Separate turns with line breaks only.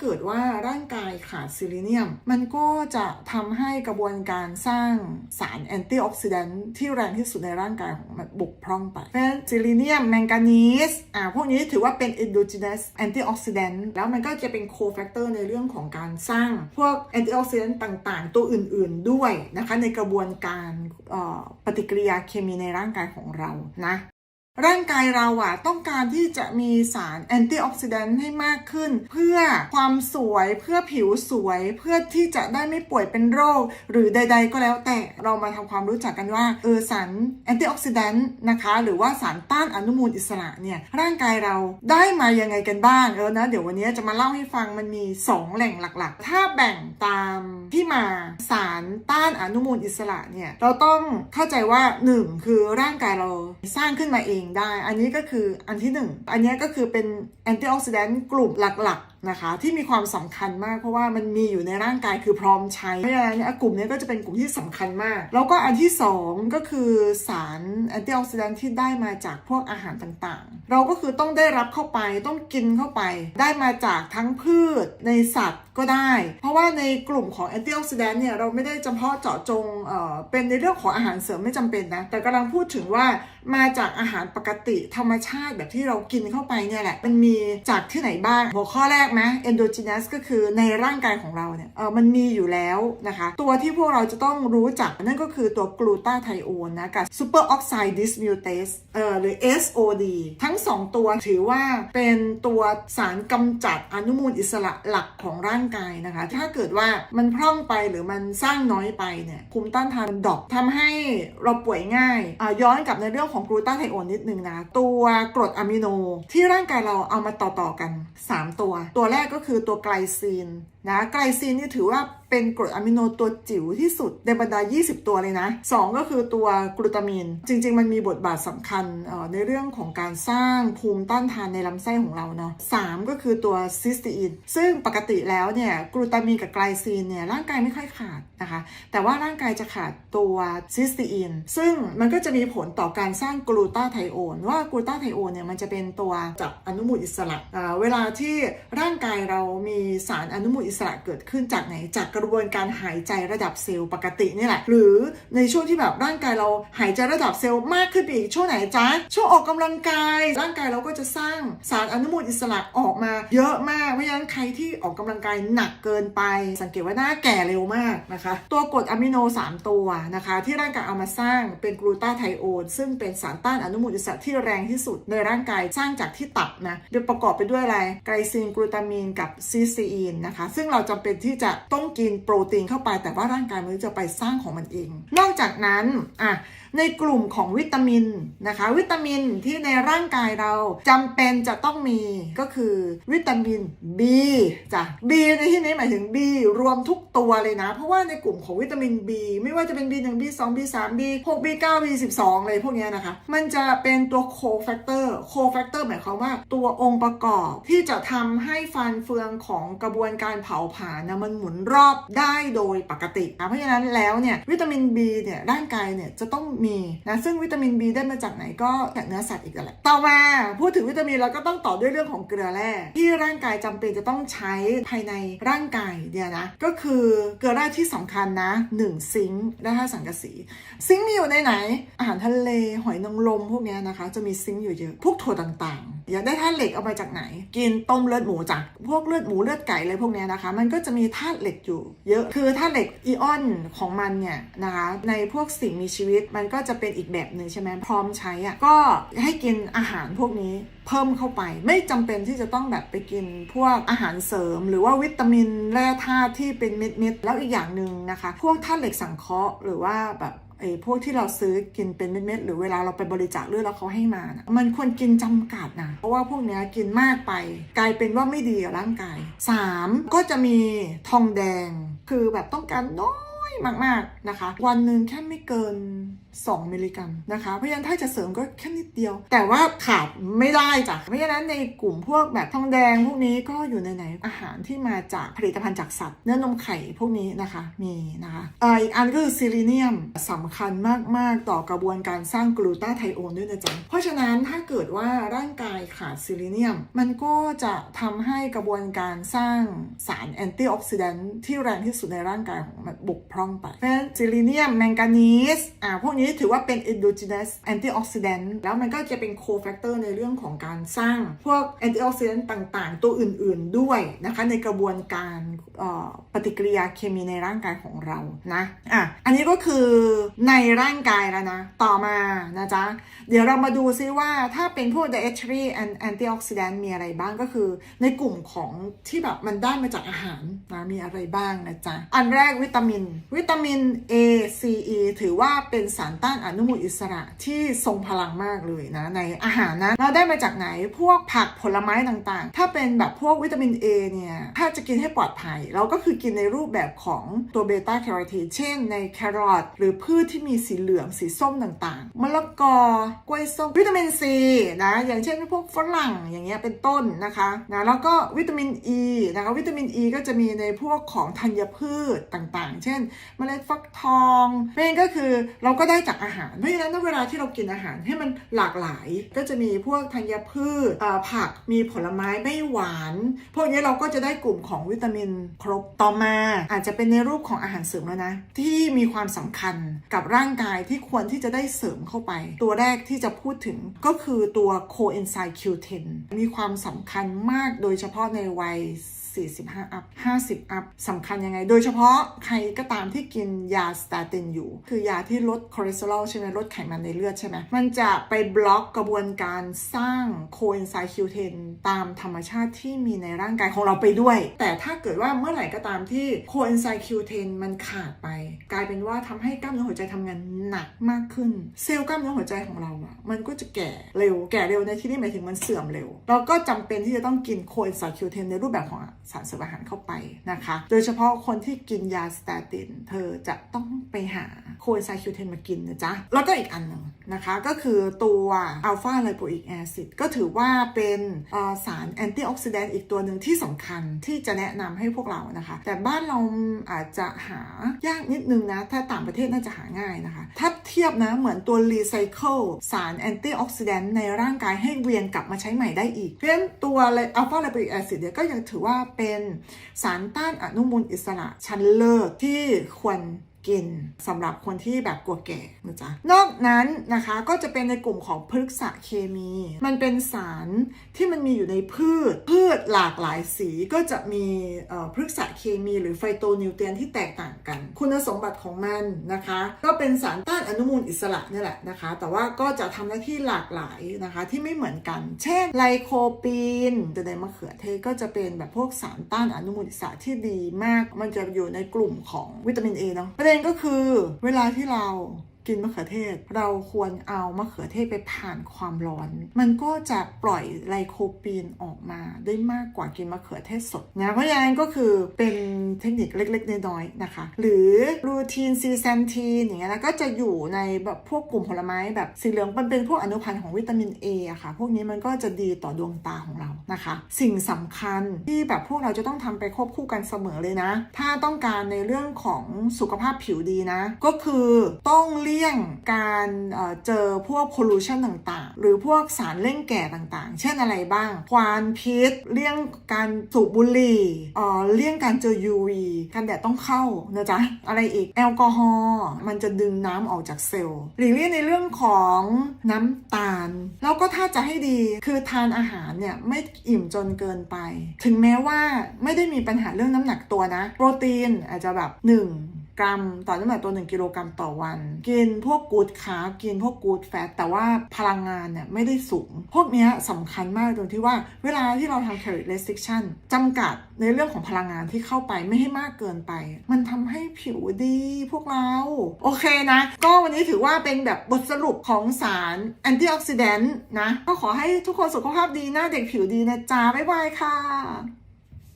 เกิดว่าร่างกายขาดซิลิเนียม มันก็จะทำให้กระบวนการสร้างสารแอนตี้ออกซิแดนต์ที่แรงที่สุดในร่างกายของมันบุกพร่องไปเพราะฉะนั้นซิลิเนียมแมงกานีสอ่าพวกนี้ถือว่าเป็น endogenous antioxidant แล้วมันก็จะเป็น co-factor ในเรื่องของการสร้างพวก antioxidant ต่างๆ ตัวอื่นๆด้วยนะคะในกระบวนการปฏิกิริยาเคมีในร่างกายของเรานะ ร่างกายเราอะต้องการที่จะมีสารแอนตี้ออกซิแดนต์ให้มากขึ้น เพื่อความสวยเพื่อผิวสวย เพื่อที่จะได้ไม่ป่วยเป็นโรค หรือใด ๆ ก็แล้วแต่เรามาทำความรู้จักกันว่าเออสารแอนตี้ออกซิแดนต์นะคะหรือว่าสารต้านอนุมูลอิสระเนี่ยร่างกายเราได้มายังไงกันบ้างเออนะเดี๋ยววันนี้จะมาเล่าให้ฟังมันมี 2 แหล่งหลักๆ ถ้าแบ่งตามที่มาสารต้านอนุมูลอิสระเนี่ยเราต้องเข้าใจว่า 1 คือร่างกายเราสร้างขึ้นมาเองได้ อันนี้ก็คืออันที่ 1 อันนี้ก็คือเป็นแอนตี้ออกซิแดนต์กลุ่มหลัก นะคะที่มีความสำคัญมากเพราะว่ามันมีอยู่ในร่างกายคือพร้อมใช้เพราะฉะนั้นเนี่ยกลุ่มนี้ก็จะเป็นกลุ่มที่สำคัญมาก แล้วก็อันที่ 2 ก็คือสารแอนตี้ออกซิแดนต์ที่ได้มาจากพวกอาหารต่างๆ เราก็คือต้องได้รับเข้าไปต้องกินเข้าไป ได้มาจากทั้งพืชในสัตว์ก็ได้ เพราะว่าในกลุ่มของแอนตี้ออกซิแดนต์เนี่ยเราไม่ได้เฉพาะเจาะจงเอ่อเป็นในเรื่องของอาหารเสริมไม่จำเป็นนะแต่กำลังพูดถึงว่ามาจากอาหารปกติธรรมชาติแบบที่เรากินเข้าไปเนี่ยแหละมันมีจากที่ไหนบ้างหัวข้อแรกไหม endogenous ก็คือในร่างกายของเราเนี่ยเออมันมีอยู่แล้วนะคะ ตัวที่พวกเราจะต้องรู้จักนั่นก็คือตัวกลูตาไทโอนนะกับ super oxide dismutase เออหรือ SOD ทั้ง 2 ตัวถือว่าเป็นตัวสารกำจัดอนุมูลอิสระหลักของร่างกายนะคะ ถ้าเกิดว่ามันพร่องไปหรือมันสร้างน้อยไปเนี่ยภูมิต้านทานมันดรอปทำให้เราป่วยง่ายอ่าย้อนกลับในเรื่องของกลูตาไทโอนนิดนึงนะ ตัวกรดอะมิโนที่ร่างกายเราเอามาต่อๆกัน 3 ตัวตัวัวแรกก็คือตัวไกลซีนนะไกลซีนนี่ถือว่าเป็นกรดอะมิโนตัวจิ๋วที่สุดในบรรดา 20 ตัวเลยนะ 2 ก็คือตัวกลูตามีน จริง ๆ มันมีบทบาทสำคัญในเรื่องของการสร้างภูมิต้านทานในลำไส้ของเราเนาะ3ก็คือตัวซิสตีน ซึ่งปกติแล้วเนี่ยกลูตามีนกับไกลซีนเนี่ยร่างกายไม่ค่อยขาดนะคะ แต่ว่าร่างกายจะขาดตัวซิสตีน ซึ่งมันก็จะมีผลต่อการสร้างกลูตาไทโอน ว่ากลูตาไทโอนเนี่ยมันจะเป็นตัวจับอนุมูลอิสระเวลาที่ร่างกายเรามีสารอนุมูลอิสระเกิดขึ้นจากไหนจากกระบวนการหายใจระดับเซลล์ปกตินี่แหละ หรือในช่วงที่แบบร่างกายเราหายใจระดับเซลล์มากขึ้นไปอีกช่วงไหนจ๊ะช่วงออกกำลังกาย ร่างกายเราก็จะสร้างสารอนุมูลอิสระออกมา เยอะมากเพราะฉะนั้นใครที่ออกกำลังกายหนักเกินไป สังเกตว่าหน้าแก่เร็วมากนะคะ ตัวกรดอะมิโน 3 ตัวนะคะ ที่ร่างกายเอามาสร้างเป็นกลูตาไทโอนซึ่งเป็นสารต้านอนุมูลอิสระที่แรงที่สุดในร่างกายสร้างจากที่ตับนะโดยประกอบไปด้วยอะไรไกลซีนกลูตามีนกับซีซีอีนนะคะซึ่งเราจำเป็นที่จะต้องกินโปรตีนเข้าไป แต่ว่าร่างกายมันจะไปสร้างของมันเอง นอกจากนั้นอะ ในกลุ่มของวิตามินนะคะ วิตามินที่ในร่างกายเราจำเป็นจะต้องมีก็คือวิตามิน B จ้ะ B ในที่นี้หมายถึง B รวมทุกตัวเลยนะ เพราะว่าในกลุ่มของวิตามิน B ไม่ว่าจะเป็น B1 B2 B3 B6 B9 B12 เลยพวกนี้นะคะ มันจะเป็นตัว co-factor co-factor หมายความว่าตัวองค์ประกอบที่จะทำให้ฟันเฟืองของกระบวนการเผาผลาญนะมันหมุนรอบได้โดยปกตินะเพราะฉะนั้นแล้วเนี่ยวิตามิน B เนี่ยร่างกายเนี่ยจะต้องมีนะซึ่งวิตามิน B ได้มาจากไหนก็จากเนื้อสัตว์อีกแหละต่อมาพูดถึงวิตามินเราก็ต้องต่อด้วยเรื่องของเกลือแร่ที่ร่างกายจำเป็นจะต้องใช้ภายในร่างกายเนี่ยนะก็คือเกลือแร่ที่สำคัญนะ1ซิงค์และ5สังกะสี ซิงค์มีอยู่ในไหนอาหารทะเลหอยนางรมพวกนี้นะคะ จะมีซิงค์อยู่เยอะพวกถั่วต่างๆ อยากได้ธาตุเหล็กเอามาจากไหน กินต้มเลือดหมูจากพวกเลือดหมูเลือดไก่อะไรพวกนี้นะคะ มันก็จะมีธาตุเหล็กอยู่เยอะคือธาตุเหล็กอิออนของมันเนี่ยนะคะในพวกสิ่งมีชีวิตมันก็จะเป็นอีกแบบหนึ่งใช่ไหมพร้อมใช้อะ่ะก็ให้กินอาหารพวกนี้เพิ่มเข้าไป ไม่จำเป็นที่จะต้องแบบไปกินพวกอาหารเสริม หรือว่าวิตามินแร่ธาตุที่เป็นเม็ดๆแล้วอีกอย่างหนึ่งนะคะ พวกธาตุเหล็กสังเคราะห์หรือว่าแบบ ไอ้พวกที่เราซื้อกินเป็นเม็ดๆหรือเวลาเราไปบริจาคเลือดแล้วเขาให้มานะมันควรกินจำกัดนะเพราะว่าพวกเนี้ยกินมากไป กลายเป็นว่าไม่ดีกับร่างกาย 3. ก็จะมีทองแดงคือแบบต้องการน้อย อยมากๆนะคะ วันหนึ่งแค่ไม่เกิน 2 มิลลิกรัมนะคะ เพราะฉะนั้นถ้าจะเสริมก็แค่นิดเดียว แต่ว่าขาดไม่ได้จ้ะเพราะฉะนั้นในกลุ่มพวกแบบทองแดงพวกนี้ก็อยู่ในไหนอาหารที่มาจากผลิตภัณฑ์จากสัตว์ เนื้อนมไข่พวกนี้นะคะมีนะคะอ,อีกอันก็คือซิลิเนียมสำคัญมากๆ ต่อกระบวนการสร้างกลูตาไทโอนด้วยนะจ๊ะเพราะฉะนั้นถ้าเกิดว่าร่างกายขาดซิลิเนียม มันก็จะทำให้กระบวนการสร้างสารแอนตี้ออกซิแดนต์ที่แรงที่สุดในร่างกายของมันบกพร่องไปเพราะฉะนั้นซิลิเนียมแมงกานีสอ่าพวกนี้ถือว่าเป็น endogenous antioxidant แล้วมันก็จะเป็น co-factor ในเรื่องของการสร้างพวก antioxidant ต่างๆ ตัวอื่นๆด้วยนะคะในกระบวนการปฏิกิริยาเคมีในร่างกายของเรานะอะอันนี้ก็คือในร่างกายแล้วนะ ต่อมานะจ๊ะ เดี๋ยวเรามาดูซิว่าถ้าเป็นพวก dietary and antioxidant มีอะไรบ้างก็คือ ในกลุ่มของที่แบบมันได้มาจากอาหารนะมีอะไรบ้างนะจ๊ะ อันแรกวิตามินวิตามิน A C E ถือว่าเป็นสารต้านอนุมูลอิสระที่ทรงพลังมากเลยนะ ในอาหารนะเราได้มาจากไหนพวกผักผลไม้ต่างๆ ถ้าเป็นแบบพวกวิตามิน A เนี่ย ถ้าจะกินให้ปลอดภัย เราก็คือกินในรูปแบบของตัวเบต้าแคโรทีนเช่นในแครอทหรือพืชที่มีสีเหลืองสีส้มต่างๆมะละกอกล้วยส้มวิตามินซีนะอย่างเช่นพวกฝรั่งอย่างเงี้ยเป็นต้นนะคะนะแล้วก็วิตามินอ e ีนะคะวิตามินอ e ีก็จะมีในพวกของธัญพืชต่างๆ เช่นเมล็ดฟักทองนั้นก็คือเราก็ได้จากอาหาร เพราะฉะนั้นเวลาที่เรากินอาหารให้มันหลากหลาย ก็จะมีพวกธัญพืชผักมีผลไม้ไม่หวาน พวกนี้เราก็จะได้กลุ่มของวิตามินครบต่อมาอาจจะเป็นในรูปของอาหารเสริมแล้วนะ ที่มีความสำคัญกับร่างกายที่ควรที่จะได้เสริมเข้าไป ตัวแรกที่จะพูดถึงก็คือตัวโคเอนไซม์ Q10 มีความสำคัญมากโดยเฉพาะในวัย 45 อัพ 50 อัพสำคัญยังไง โดยเฉพาะใครก็ตามที่กินยาสเตาตินอยู่ คือยาที่ลดคอเลสเตอรอลใช่ไหมลดไขมันในเลือดใช่ไหมมันจะไปบล็อกกระบวนการสร้างโคเอนไซม์ Q10 ตามธรรมชาติที่มีในร่างกายของเราไปด้วย แต่ถ้าเกิดว่าเมื่อไหร่ก็ตามที่โคเอนไซม์ Q10 มันขาดไป กลายเป็นว่าทำให้กล้ามเนื้อหัวใจทำงานหนักมากขึ้น เซลล์กล้ามเนื้อหัวใจของเราอะมันก็จะแก่เร็วแก่เร็วในที่นี้หมายถึงมันเสื่อมเร็ว เราก็จำเป็นที่จะต้องกินโคเอนไซม์ Q10 ในรูปแบบของสารเสริมอาหารเข้าไปนะคะ โดยเฉพาะคนที่กินยาสเตติน เธอจะต้องไปหาโคเอนไซม์ Q10 มากินนะจ๊ะ แล้วก็อีกอันหนึ่ง นะคะก็คือตัวอัลฟาไลโปอิกแอซิดก็ถือว่าเป็นสารแอนตี้ออกซิแดนต์อีกตัวหนึ่งที่สำคัญที่จะแนะนำให้พวกเรานะคะ แต่บ้านเราอาจจะหายากนิดนึงนะ ถ้าต่างประเทศน่าจะหาง่ายนะคะ ถ้าเทียบนะเหมือนตัวรีไซเคิลสารแอนตี้ออกซิแดนต์ในร่างกายให้เวียนกลับมาใช้ใหม่ได้อีก เพราะฉะนั้นตัวอัลฟาไลโปอิกแอซิดเนี่ยก็ยังถือว่าเป็นสารต้านอนุมูลอิสระชั้นเลิศที่ควร กินสำหรับคนที่แบบกลัวแก่นะจ๊ะนอกนั้นนะคะก็จะเป็นในกลุ่มของพฤกษเคมี มันเป็นสารที่มันมีอยู่ในพืช พืชหลากหลายสีก็จะมีพฤกษเคมีหรือไฟโตนิวเทียนที่แตกต่างกัน คุณสมบัติของมันนะคะ ก็เป็นสารต้านอนุมูลอิสระนี่แหละนะคะ แต่ว่าก็จะทำหน้าที่หลากหลายนะคะที่ไม่เหมือนกัน เช่นไลโคปีนจะในมะเขือเทศก็จะเป็นแบบพวกสารต้านอนุมูลอิสระที่ดีมาก มันจะอยู่ในกลุ่มของวิตามินเอเนาะด็นก็คือเวลาที่เรา กินมะเขือเทศ เราควรเอามะเขือเทศไปผ่านความร้อน มันก็จะปล่อยไลโคปีนออกมาได้มากกว่ากินมะเขือเทศสดนะเพราะฉะนั้นก็คือเป็นเทคนิคเล็กๆน้อยๆนะคะ หรือรูทีนซีแซนทีนอย่างเงี้ยนะก็จะอยู่ในแบบพวกกลุ่มผลไม้แบบสีเหลืองมันเป็นพวกอนุพันธ์ของวิตามิน A อะค่ะพวกนี้มันก็จะดีต่อดวงตาของเรานะคะ สิ่งสำคัญที่แบบพวกเราจะต้องทำไปควบคู่กันเสมอเลยนะ ถ้าต้องการในเรื่องของสุขภาพผิวดีนะ ก็คือต้องเลี่ยงการเเจอพวกพลูชันต่างๆ หรือพวกสารเร่งแก่ต่างๆ เช่นอะไรบ้าง ควันพิษ เลี่ยงการสูบบุหรี่เอ่อเลี่ยงการเจอ UV กันแดดต้องเข้านะจ๊ะ อะไรอีก แอลกอฮอล์มันจะดึงน้ำออกจากเซลล์หลีกเลี่ยงในเรื่องของน้ำตาล แล้วก็ถ้าจะให้ดีคือทานอาหารเนี่ยไม่อิ่มจนเกินไป ถึงแม้ว่าไม่ได้มีปัญหาเรื่องน้ำหนักตัวนะ โปรตีนอาจจะแบบ1 กรัม ต่อน้ำหนักตัว 1 กิโลกรัมต่อวัน กินพวกกูดคาร์บกินพวกกูดแฟตแต่ว่าพลังงานเนี่ยไม่ได้สูง พวกนี้สำคัญมากตรงที่ว่าเวลาที่เราทำ calorie restriction จำกัดในเรื่องของพลังงานที่เข้าไปไม่ให้มากเกินไป มันทำให้ผิวดีพวกเรา โอเคนะ ก็วันนี้ถือว่าเป็นแบบบทสรุปของสารแอนตี้ออกซิแดนต์นะ ก็ขอให้ทุกคนสุขภาพดีหน้าเด็กผิวดีนะจ๊ะบ๊ายบายค่ะ